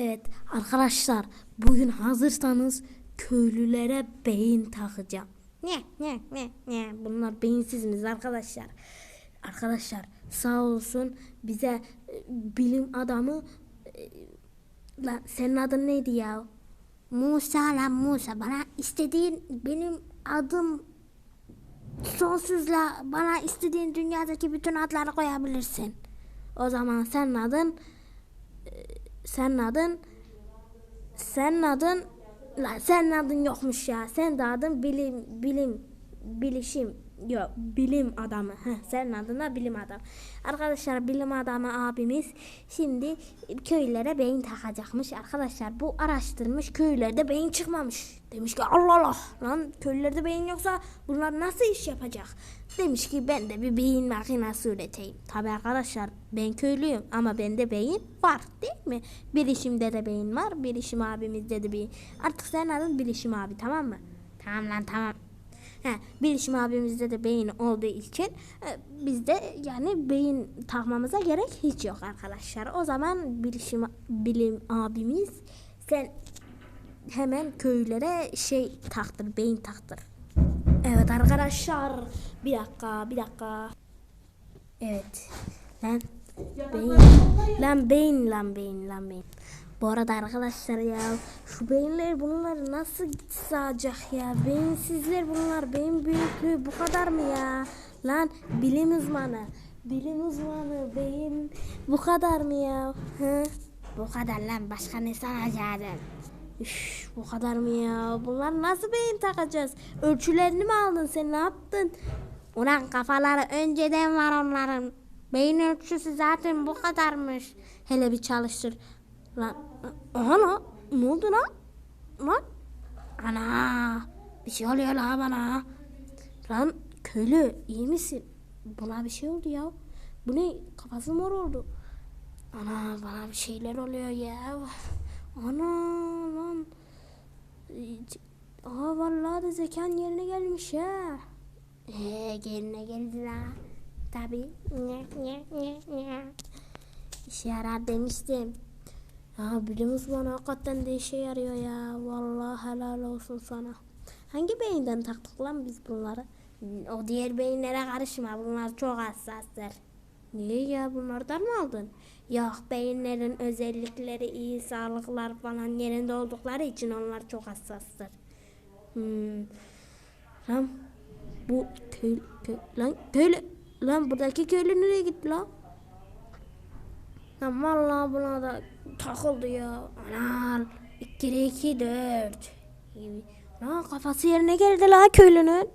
Evet arkadaşlar bugün hazırsanız köylülere beyin takacağım. Ne ne ne ne bunlar beyinsizsiniz arkadaşlar. Arkadaşlar sağ olsun bize e, bilim adamı e, lan senin adın neydi ya? Musa lan Musa bana istediğin benim adım sonsuzla bana istediğin dünyadaki bütün adları koyabilirsin. O zaman senin adın senin adın senin adın la senin adın yokmuş ya. Sen adın bilim bilim bilişim yok bilim adamı. Heh, senin adın da bilim adamı. Arkadaşlar bilim adamı abimiz şimdi köylere beyin takacakmış. Arkadaşlar bu araştırmış köylerde beyin çıkmamış. Demiş ki Allah Allah lan köylerde beyin yoksa bunlar nasıl iş yapacak? Demiş ki ben de bir beyin makinesi üreteyim. Tabi arkadaşlar ben köylüyüm ama bende beyin var değil mi? Bilişimde de beyin var. Bilişim abimizde de beyin. Artık senin adın Bilişim abi tamam mı? Tamam lan tamam. He, bilişim abimizde de beyin olduğu için e, bizde yani beyin takmamıza gerek hiç yok arkadaşlar. O zaman bilişim bilim abimiz sen hemen köylere şey taktır, beyin taktır. Evet arkadaşlar bir dakika bir dakika. Evet. Lan beyin lan beyin lan beyin lan beyin. Bu arada arkadaşlar ya şu beyinler bunlar nasıl sığacak ya? Beyinsizler bunlar. Beyin büyüklüğü bu kadar mı ya? Lan bilim uzmanı. Bilim uzmanı beyin bu kadar mı ya? Hı? Bu kadar lan başka ne sanacaksın? Üş, bu kadar mı ya? Bunlar nasıl beyin takacağız? Ölçülerini mi aldın sen ne yaptın? Ulan kafaları önceden var onların. Beyin ölçüsü zaten bu kadarmış. Hele bir çalıştır. Lan lan ne oldu lan? Lan ana bir şey oluyor la bana. Lan köylü iyi misin? Buna bir şey oldu ya. Bu ne kafası mor oldu. Ana bana bir şeyler oluyor ya. Ana lan. Aa vallahi de zekan yerine gelmiş ya. Ee, yerine geldi la. Tabi. İşe yarar demiştim. Ya bilim uzmanı hakikaten de işe yarıyor ya. Vallahi helal olsun sana. Hangi beyinden taktık lan biz bunları? O diğer beyinlere karışma. Bunlar çok hassastır. Niye ya bunlardan mı aldın? Yok beyinlerin özellikleri iyi, sağlıklar falan yerinde oldukları için onlar çok hassastır. Hmm. Lan bu köy, köy, lan köylü lan buradaki köylü nereye gitti lan? Lan vallahi buna da takıldı ya. Anal. 2 2 4. Lan kafası yerine geldi la köylünün.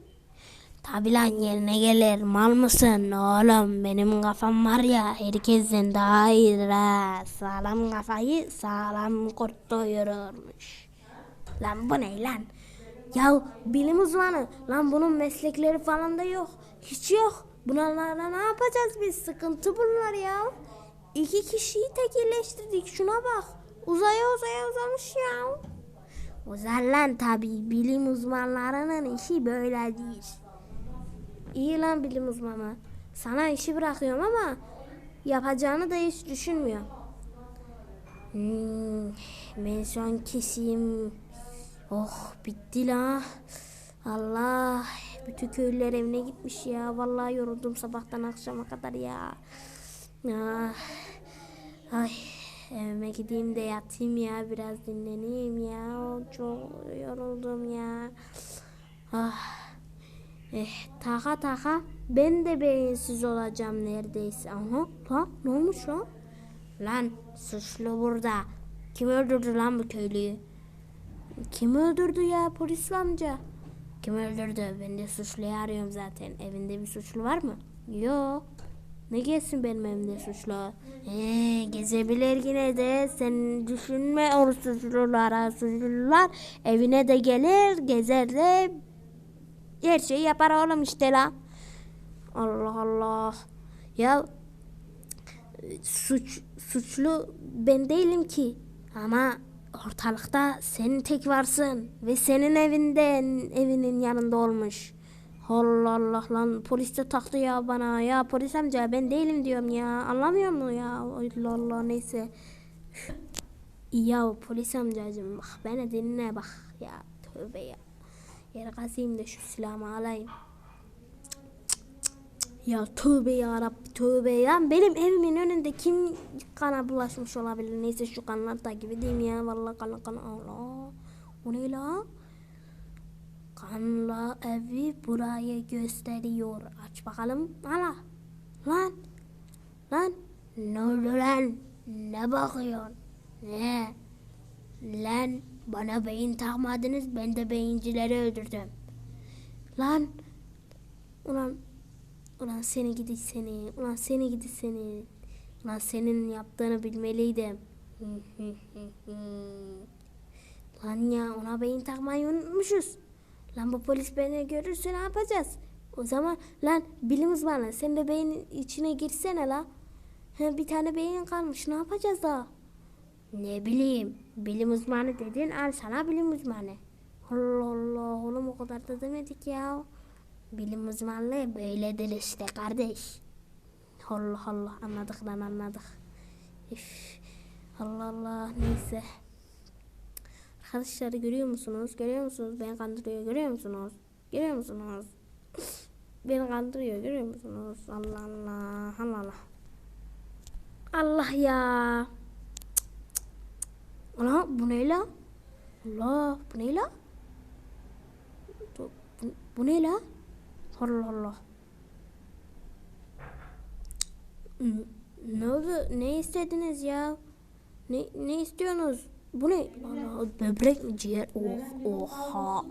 Tabi lan yerine gelir. Mal mısın oğlum? Benim kafam var ya herkesten daha iyidir ha. Sağlam kafayı sağlam kurt doyururmuş. Lan bu ne lan? Ya bilim uzmanı. Lan bunun meslekleri falan da yok. Hiç yok. Bunlarla ne yapacağız biz? Sıkıntı bunlar ya. İki kişiyi tekilleştirdik. Şuna bak. Uzaya uzaya uzamış ya. Uzar lan tabi. Bilim uzmanlarının işi böyle değil. İyi lan bilim uzmanı. Sana işi bırakıyorum ama yapacağını da hiç düşünmüyorum. Hmm, ben son kişiyim. Oh bitti la. Allah. Bütün köylüler evine gitmiş ya. Vallahi yoruldum sabahtan akşama kadar ya. Ah. Ay evime gideyim de yatayım ya biraz dinleneyim ya. Çok yoruldum ya. Ah. Eh, taka taka ben de beyinsiz olacağım neredeyse. Aha lan ne olmuş lan? Lan suçlu burada. Kim öldürdü lan bu köylüyü? Kim öldürdü ya polis amca? Kim öldürdü? Ben de suçluyu arıyorum zaten. Evinde bir suçlu var mı? Yok. Ne gelsin benim evimde suçlu? Ee, gezebilir yine de. Sen düşünme o suçlulara. Suçlular evine de gelir, gezer de her şeyi yapar oğlum işte la. Allah Allah. Ya suç suçlu ben değilim ki. Ama ortalıkta sen tek varsın ve senin evinden evinin yanında olmuş. Allah Allah lan polis de taktı ya bana ya polis amca ben değilim diyorum ya anlamıyor mu ya Allah Allah neyse. Ya polis amcacığım bak beni dinle bak ya tövbe ya. Yere kazayım da şu silahımı alayım. Ya tövbe ya Rabbi tövbe ya. Benim evimin önünde kim kana bulaşmış olabilir? Neyse şu kanlar takip edeyim ya. Vallahi kana kana Allah. O ne la? Kanla evi buraya gösteriyor. Aç bakalım. Hala. Lan. Lan. Ne oldu lan? Ne bakıyorsun? Ne? Lan bana beyin takmadınız ben de beyincileri öldürdüm. Lan. Ulan. Ulan seni gidi seni. Ulan seni gidi seni. Ulan senin yaptığını bilmeliydim. Lan ya ona beyin takmayı unutmuşuz. Lan bu polis beni görürse ne yapacağız? O zaman lan bilim uzmanı sen de beynin içine girsene la. Ha, bir tane beyin kalmış ne yapacağız da? Ne bileyim bilim uzmanı dedin al sana bilim uzmanı. Allah Allah oğlum o kadar da demedik ya. Bilim uzmanlığı böyledir işte kardeş. Allah Allah anladık lan anladık. Üf. Allah Allah neyse. Arkadaşlar görüyor musunuz? Görüyor musunuz? Beni kandırıyor. Görüyor musunuz? Görüyor musunuz? Beni kandırıyor. Görüyor musunuz? Allah Allah. Allah Allah. Allah ya. Ana bu ne la? Allah bu ne la? Bu, bu ne la? Allah Allah. Ne oldu? Ne istediniz ya? Ne ne istiyorsunuz? Bu ne? Allah, böbrek mi ciğer? Oh, oha.